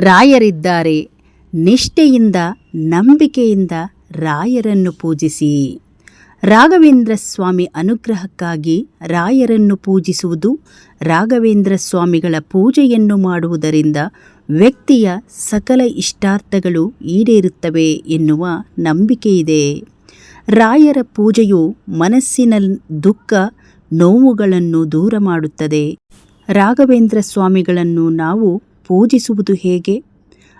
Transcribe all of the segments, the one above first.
ರಾಯರಿದ್ದಾರೆ. ನಿಷ್ಠೆಯಿಂದ, ನಂಬಿಕೆಯಿಂದ ರಾಯರನ್ನು ಪೂಜಿಸಿ. ರಾಘವೇಂದ್ರ ಸ್ವಾಮಿ ಅನುಗ್ರಹಕ್ಕಾಗಿ ರಾಯರನ್ನು ಪೂಜಿಸುವುದು, ರಾಘವೇಂದ್ರ ಸ್ವಾಮಿಗಳ ಪೂಜೆಯನ್ನು ಮಾಡುವುದರಿಂದ ವ್ಯಕ್ತಿಯ ಸಕಲ ಇಷ್ಟಾರ್ಥಗಳು ಈಡೇರುತ್ತವೆ ಎನ್ನುವ ನಂಬಿಕೆಯಿದೆ. ರಾಯರ ಪೂಜೆಯು ಮನಸ್ಸಿನ ದುಃಖ, ನೋವುಗಳನ್ನು ದೂರ ಮಾಡುತ್ತದೆ. ರಾಘವೇಂದ್ರ ಸ್ವಾಮಿಗಳನ್ನು ನಾವು ಪೂಜಿಸುವುದು ಹೇಗೆ?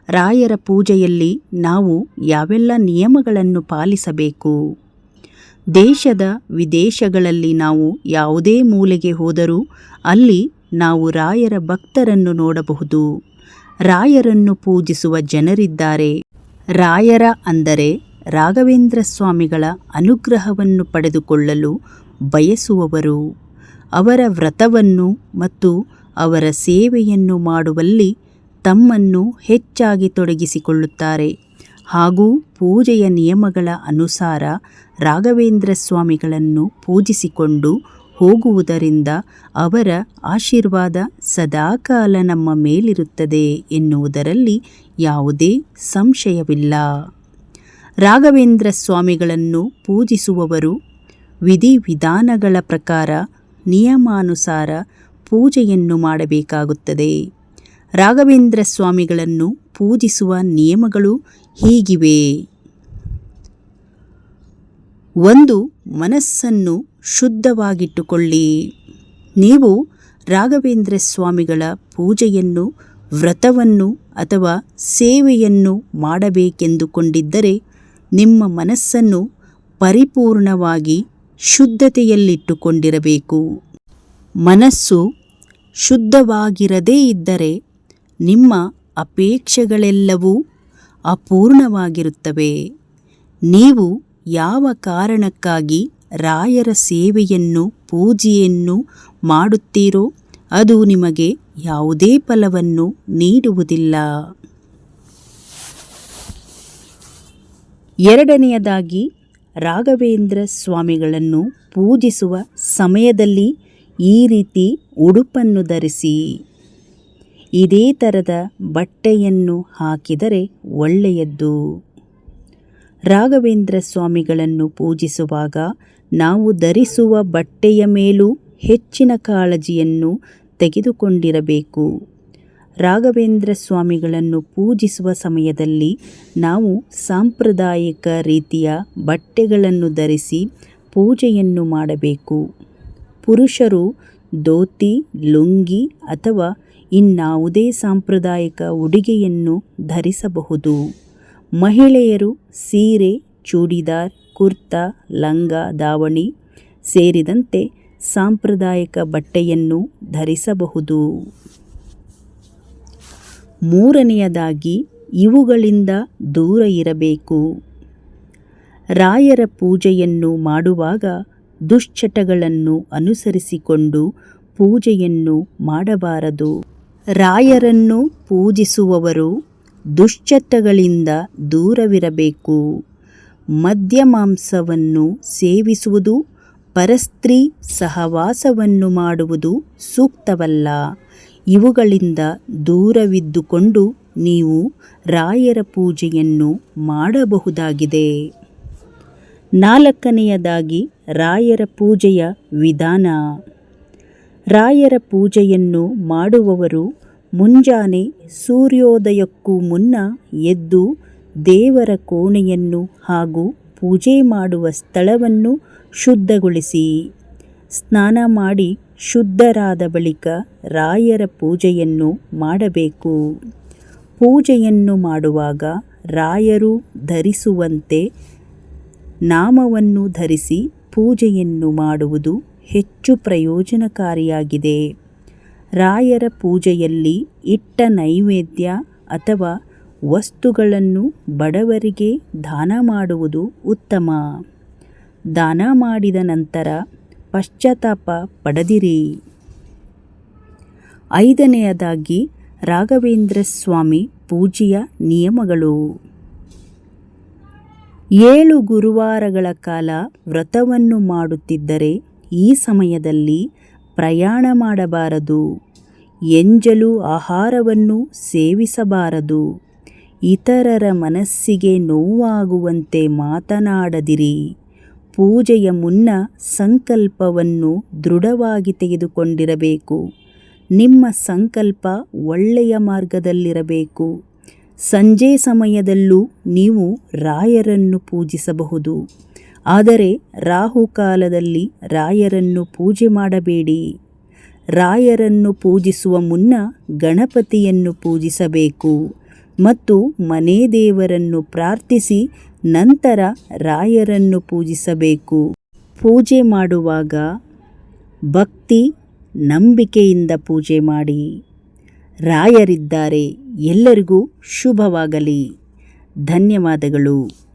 ರಾಯರ ಪೂಜೆಯಲ್ಲಿ ನಾವು ಯಾವೆಲ್ಲ ನಿಯಮಗಳನ್ನು ಪಾಲಿಸಬೇಕು? ದೇಶದ ವಿದೇಶಗಳಲ್ಲಿ ನಾವು ಯಾವುದೇ ಮೂಲೆಗೆ ಹೋದರೂ ಅಲ್ಲಿ ನಾವು ರಾಯರ ಭಕ್ತರನ್ನು ನೋಡಬಹುದು. ರಾಯರನ್ನು ಪೂಜಿಸುವ ಜನರಿದ್ದಾರೆ. ರಾಯರ ಅಂದರೆ ರಾಘವೇಂದ್ರ ಸ್ವಾಮಿಗಳ ಅನುಗ್ರಹವನ್ನು ಪಡೆದುಕೊಳ್ಳಲು ಬಯಸುವವರು. ಅವರ ವ್ರತವನ್ನು ಮತ್ತು ಅವರ ಸೇವೆಯನ್ನು ಮಾಡುವಲ್ಲಿ ತಮ್ಮನ್ನು ಹೆಚ್ಚಾಗಿ ತೊಡಗಿಸಿಕೊಳ್ಳುತ್ತಾರೆ. ಹಾಗೂ ಪೂಜೆಯ ನಿಯಮಗಳ ಅನುಸಾರ ರಾಘವೇಂದ್ರ ಸ್ವಾಮಿಗಳನ್ನು ಪೂಜಿಸಿಕೊಂಡು ಹೋಗುವುದರಿಂದ ಅವರ ಆಶೀರ್ವಾದ ಸದಾಕಾಲ ನಮ್ಮ ಮೇಲಿರುತ್ತದೆ ಎನ್ನುವುದರಲ್ಲಿ ಯಾವುದೇ ಸಂಶಯವಿಲ್ಲ. ರಾಘವೇಂದ್ರ ಸ್ವಾಮಿಗಳನ್ನು ಪೂಜಿಸುವವರು ವಿಧಿವಿಧಾನಗಳ ಪ್ರಕಾರ ನಿಯಮಾನುಸಾರ ಪೂಜೆಯನ್ನು ಮಾಡಬೇಕಾಗುತ್ತದೆ. ರಾಘವೇಂದ್ರ ಸ್ವಾಮಿಗಳನ್ನು ಪೂಜಿಸುವ ನಿಯಮಗಳು ಹೀಗಿವೆ. ಒಂದು, ಮನಸ್ಸನ್ನು ಶುದ್ಧವಾಗಿಟ್ಟುಕೊಳ್ಳಿ. ನೀವು ರಾಘವೇಂದ್ರ ಸ್ವಾಮಿಗಳ ಪೂಜೆಯನ್ನು, ವ್ರತವನ್ನು ಅಥವಾ ಸೇವೆಯನ್ನು ಮಾಡಬೇಕೆಂದುಕೊಂಡಿದ್ದರೆ ನಿಮ್ಮ ಮನಸ್ಸನ್ನು ಪರಿಪೂರ್ಣವಾಗಿ ಶುದ್ಧತೆಯಲ್ಲಿಟ್ಟುಕೊಂಡಿರಬೇಕು. ಮನಸ್ಸು ಶುದ್ಧವಾಗಿರದೇ ಇದ್ದರೆ ನಿಮ್ಮ ಅಪೇಕ್ಷೆಗಳೆಲ್ಲವೂ ಅಪೂರ್ಣವಾಗಿರುತ್ತವೆ. ನೀವು ಯಾವ ಕಾರಣಕ್ಕಾಗಿ ರಾಯರ ಸೇವೆಯನ್ನು, ಪೂಜೆಯನ್ನು ಮಾಡುತ್ತೀರೋ, ಅದು ನಿಮಗೆ ಯಾವುದೇ ಫಲವನ್ನು ನೀಡುವುದಿಲ್ಲ. ಎರಡನೆಯದಾಗಿ, ರಾಘವೇಂದ್ರ ಸ್ವಾಮಿಗಳನ್ನು ಪೂಜಿಸುವ ಸಮಯದಲ್ಲಿ ಈ ರೀತಿ ಉಡುಪನ್ನು ಧರಿಸಿ. ಇದೇ ಥರದ ಬಟ್ಟೆಯನ್ನು ಹಾಕಿದರೆ ಒಳ್ಳೆಯದ್ದು. ರಾಘವೇಂದ್ರ ಸ್ವಾಮಿಗಳನ್ನು ಪೂಜಿಸುವಾಗ ನಾವು ಧರಿಸುವ ಬಟ್ಟೆಯ ಮೇಲೂ ಹೆಚ್ಚಿನ ಕಾಳಜಿಯನ್ನು ತೆಗೆದುಕೊಂಡಿರಬೇಕು. ರಾಘವೇಂದ್ರ ಸ್ವಾಮಿಗಳನ್ನು ಪೂಜಿಸುವ ಸಮಯದಲ್ಲಿ ನಾವು ಸಾಂಪ್ರದಾಯಿಕ ರೀತಿಯ ಬಟ್ಟೆಗಳನ್ನು ಧರಿಸಿ ಪೂಜೆಯನ್ನು ಮಾಡಬೇಕು. ಪುರುಷರು ಧೋತಿ ಲುಂಗಿ ಅಥವಾ ಇನ್ನಾವುದೇ ಸಾಂಪ್ರದಾಯಿಕ ಉಡುಗೆಯನ್ನು ಧರಿಸಬಹುದು. ಮಹಿಳೆಯರು ಸೀರೆ, ಚೂಡಿದಾರ್, ಕುರ್ತಾ, ಲಂಗ, ದಾವಣಿ ಸೇರಿದಂತೆ ಸಾಂಪ್ರದಾಯಿಕ ಬಟ್ಟೆಯನ್ನು ಧರಿಸಬಹುದು. ಮೂರನೆಯದಾಗಿ ಇವುಗಳಿಂದ ದೂರ ಇರಬೇಕು. ರಾಯರ ಪೂಜೆಯನ್ನು ಮಾಡುವಾಗ ದುಶ್ಚಟಗಳನ್ನು ಅನುಸರಿಸಿಕೊಂಡು ಪೂಜೆಯನ್ನು ಮಾಡಬಾರದು. ರಾಯರನ್ನು ಪೂಜಿಸುವವರು ದುಶ್ಚಟಗಳಿಂದ ದೂರವಿರಬೇಕು. ಮದ್ಯ ಮಾಂಸವನ್ನು ಸೇವಿಸುವುದು, ಪರಸ್ತ್ರೀ ಸಹವಾಸವನ್ನು ಮಾಡುವುದು ಸೂಕ್ತವಲ್ಲ. ಇವುಗಳಿಂದ ದೂರವಿದ್ದುಕೊಂಡು ನೀವು ರಾಯರ ಪೂಜೆಯನ್ನು ಮಾಡಬಹುದಾಗಿದೆ. ನಾಲ್ಕನೆಯದಾಗಿ ರಾಯರ ಪೂಜೆಯ ವಿಧಾನ. ರಾಯರ ಪೂಜೆಯನ್ನು ಮಾಡುವವರು ಮುಂಜಾನೆ ಸೂರ್ಯೋದಯಕ್ಕೂ ಮುನ್ನ ಎದ್ದು ದೇವರ ಕೋಣೆಯನ್ನು ಹಾಗೂ ಪೂಜೆ ಮಾಡುವ ಸ್ಥಳವನ್ನು ಶುದ್ಧಗೊಳಿಸಿ. ಸ್ನಾನ ಮಾಡಿ ಶುದ್ಧರಾದ ಬಳಿಕ ರಾಯರ ಪೂಜೆಯನ್ನು ಮಾಡಬೇಕು. ಪೂಜೆಯನ್ನು ಮಾಡುವಾಗ ರಾಯರು ಧರಿಸುವಂತೆ ನಾಮವನ್ನು ಧರಿಸಿ ಪೂಜೆಯನ್ನು ಮಾಡುವುದು ಹೆಚ್ಚು ಪ್ರಯೋಜನಕಾರಿಯಾಗಿದೆ. ರಾಯರ ಪೂಜೆಯಲ್ಲಿ ಇಟ್ಟ ನೈವೇದ್ಯ ಅಥವಾ ವಸ್ತುಗಳನ್ನು ಬಡವರಿಗೆ ದಾನ ಮಾಡುವುದು ಉತ್ತಮ. ದಾನ ಮಾಡಿದ ನಂತರ ಪಶ್ಚಾತ್ತಾಪ ಪಡೆದಿರಿ. ಐದನೆಯದಾಗಿ ರಾಘವೇಂದ್ರ ಸ್ವಾಮಿ ಪೂಜೆಯ ನಿಯಮಗಳು. ಏಳು ಗುರುವಾರಗಳ ಕಾಲ ವ್ರತವನ್ನು ಮಾಡುತ್ತಿದ್ದರೆ ಈ ಸಮಯದಲ್ಲಿ ಪ್ರಯಾಣ ಮಾಡಬಾರದು. ಎಂಜಲು ಆಹಾರವನ್ನು ಸೇವಿಸಬಾರದು. ಇತರರ ಮನಸ್ಸಿಗೆ ನೋವಾಗುವಂತೆ ಮಾತನಾಡದಿರಿ. ಪೂಜೆಯ ಮುನ್ನ ಸಂಕಲ್ಪವನ್ನು ದೃಢವಾಗಿ ತೆಗೆದುಕೊಂಡಿರಬೇಕು. ನಿಮ್ಮ ಸಂಕಲ್ಪ ಒಳ್ಳೆಯ ಮಾರ್ಗದಲ್ಲಿರಬೇಕು. ಸಂಜೆ ಸಮಯದಲ್ಲೂ ನೀವು ರಾಯರನ್ನು ಪೂಜಿಸಬಹುದು. ಆದರೆ ರಾಹುಕಾಲದಲ್ಲಿ ರಾಯರನ್ನು ಪೂಜೆ ಮಾಡಬೇಡಿ. ರಾಯರನ್ನು ಪೂಜಿಸುವ ಮುನ್ನ ಗಣಪತಿಯನ್ನು ಪೂಜಿಸಬೇಕು ಮತ್ತು ಮನೆ ದೇವರನ್ನು ಪ್ರಾರ್ಥಿಸಿ ನಂತರ ರಾಯರನ್ನು ಪೂಜಿಸಬೇಕು. ಪೂಜೆ ಮಾಡುವಾಗ ಭಕ್ತಿ, ನಂಬಿಕೆಯಿಂದ ಪೂಜೆ ಮಾಡಿ. ರಾಯರಿದ್ದಾರೆ. ಎಲ್ಲರಿಗೂ ಶುಭವಾಗಲಿ. ಧನ್ಯವಾದಗಳು.